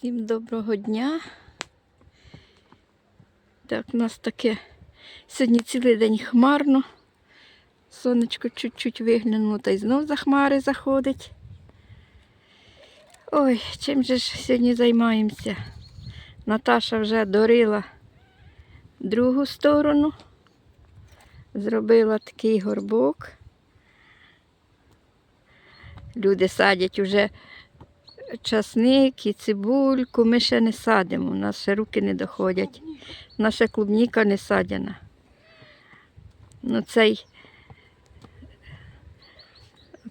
Всім доброго дня. Так, у нас таке сьогодні цілий день хмарно. Сонечко чуть-чуть виглянуло та й знов за хмари заходить. Ой, чим же ж сьогодні займаємося? Наташа вже дорила другу сторону. Зробила такий горбок. Люди садять уже часник і цибульку. Ми ще не садимо, у нас ще руки не доходять. Наша клубніка не садяна. Ну, цей,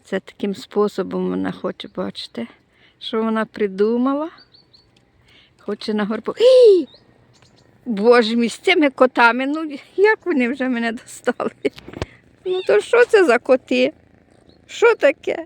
це таким способом вона хоче, бачите, що вона придумала. Хоче на горбу. Боже мій, з цими котами, ну як вони вже мене достали? Ну то що це за коти? Що таке?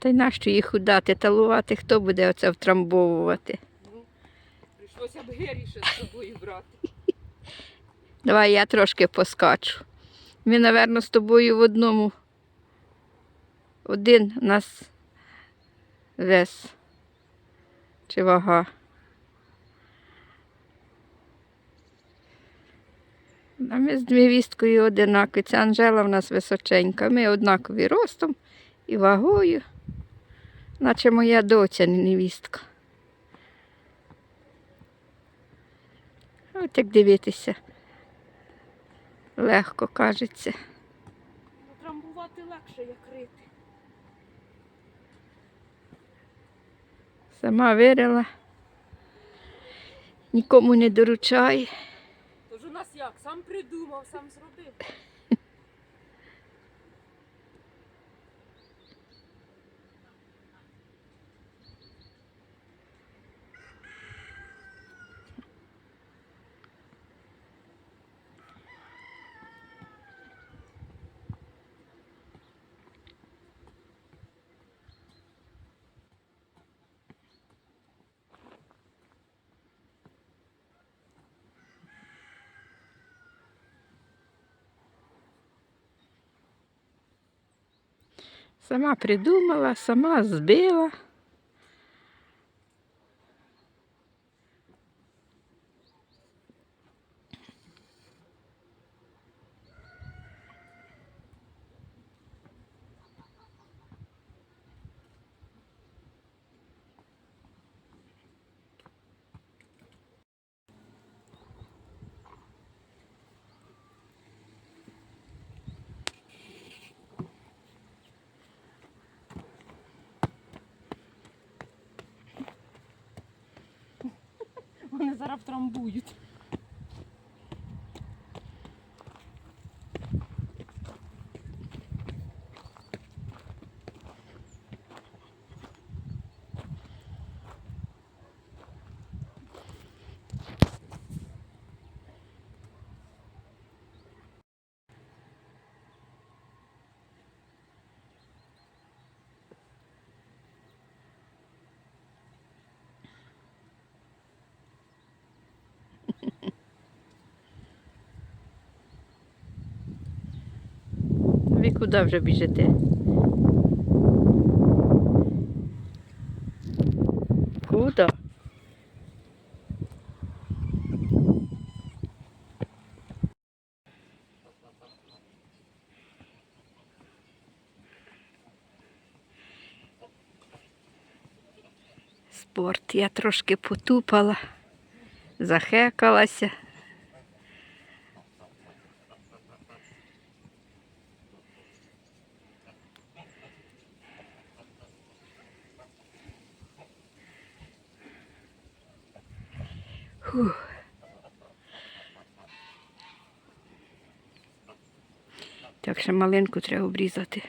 Та й нащо їх удати, талувати, хто буде оце втрамбовувати? Ну, прийшлося б геріше з собою брати. Давай я трошки поскачу. Ми, напевно, з тобою в одному. Один нас вес. Чи вага. А ми з невісткою одинакові. Ця Анжела в нас височенька. Ми однакові ростом і вагою. Наче моя доця, невістка. От як дивитися. Легко кажеться. Трамбувати легше, як рити. Сама вирила. Нікому не доручай. Тож у нас як? Сам придумав, сам зробив. Сама придумала, сама збила. Вони зараз втрамбують. Ви куди вже біжите? Куди? Спорт. Я трошки потупала, захекалася. Так ще малинку треба обрізати.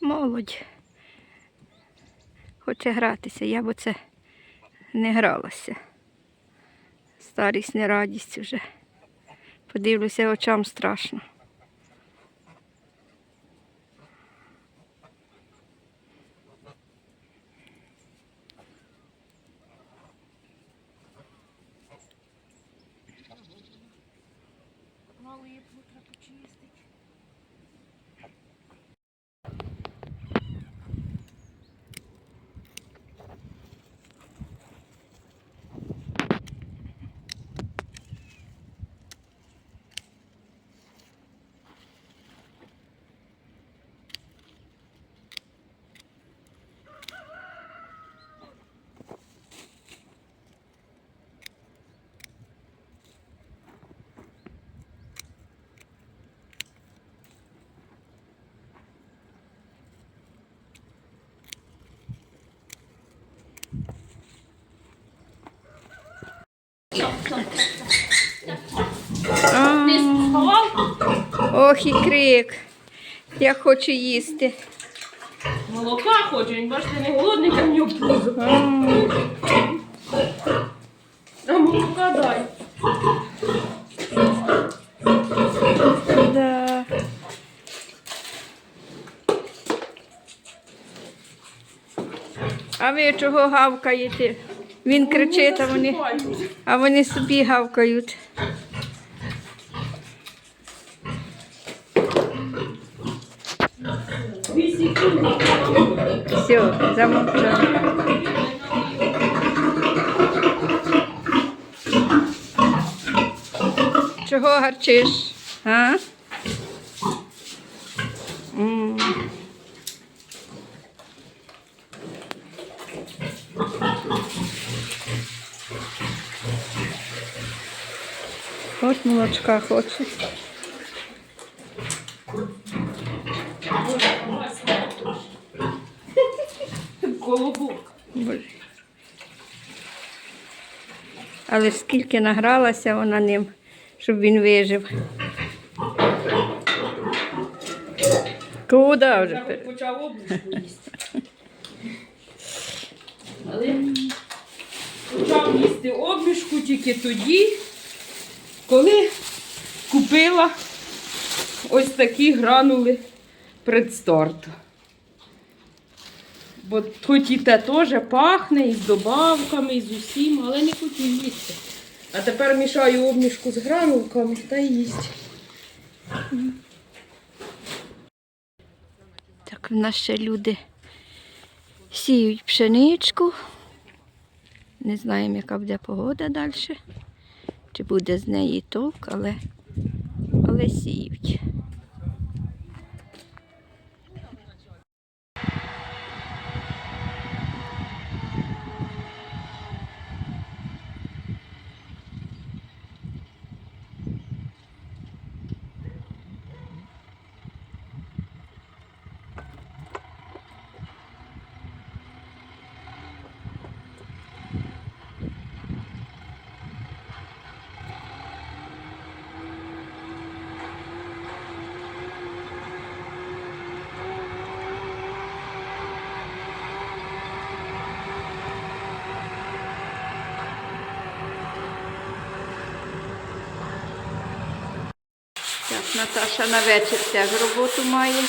Молодь хоче гратися, я б оце не гралася. Старість не радість вже. Подивлюся, очам страшно. Ох і крик. Я хочу їсти. Молока хочу, він бачите, не голодний, а в нього пузо. А молока дай. Да. А ви чого гавкаєте? Він кричить, а вони, а вони собі гавкають. Все, замовчали. Чого гарчиш? А? М. Молочка хоче. Колобок. Боже. Але скільки награлася вона ним, щоб він вижив. Куди вже? Почав обушку їсти. Але почав їсти обмішку тільки тоді, коли купила ось такі гранули предстарту. Бо хоч і те теж пахне, і з добавками, і з усім, але не хочу їсти. А тепер мішаю обмішку з гранулками та їсть. Так, в нас ще люди сіють пшеничку. Не знаємо, яка буде погода далі. Чи буде з неї толк, але, але сіють. Так, Наташа на вечір теж роботу має.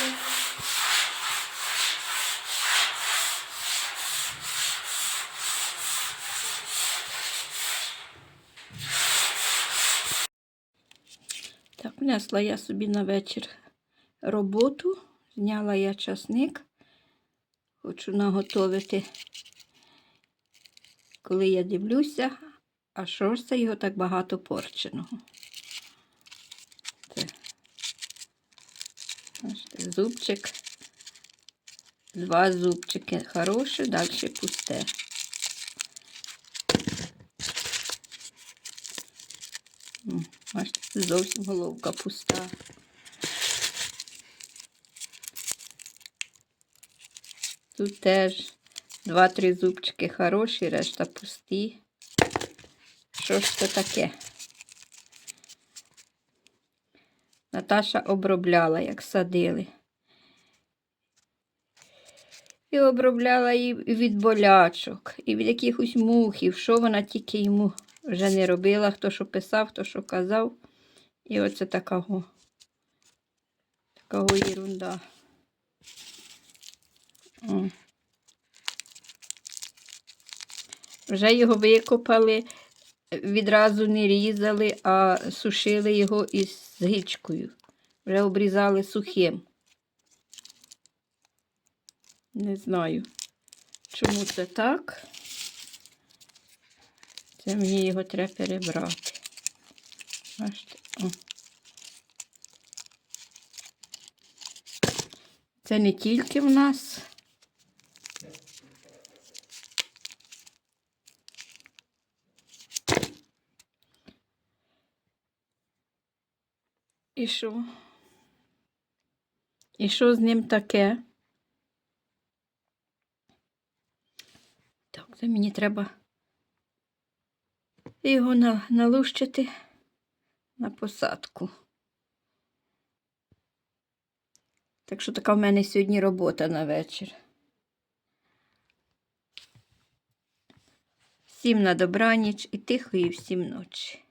Так, внесла я собі на вечір роботу, зняла я часник. Хочу наготовити, коли я дивлюся, а що ж це його так багато порченого. Це, бачите, зубчик. Два зубчики хороші, далі пусте. Бачите, зовсім головка пуста. Тут теж два-три зубчики хороші, решта пусті. Що ж це таке? Наташа обробляла, як садили. І обробляла і від болячок, і від якихось мухів, що вона тільки йому вже не робила, хто що писав, хто що казав. І оце такого, такого ерунда. Вже його викопали, відразу не різали, а сушили його із гичкою. Вже обрізали сухим. Не знаю, чому це так. Це мені його треба перебрати. Бачите? О. Це не тільки в нас. І що? І що з ним таке? Це мені треба його на, налущити на посадку. Так що така в мене сьогодні робота на вечір. Всім на добраніч і тихої всім ночі.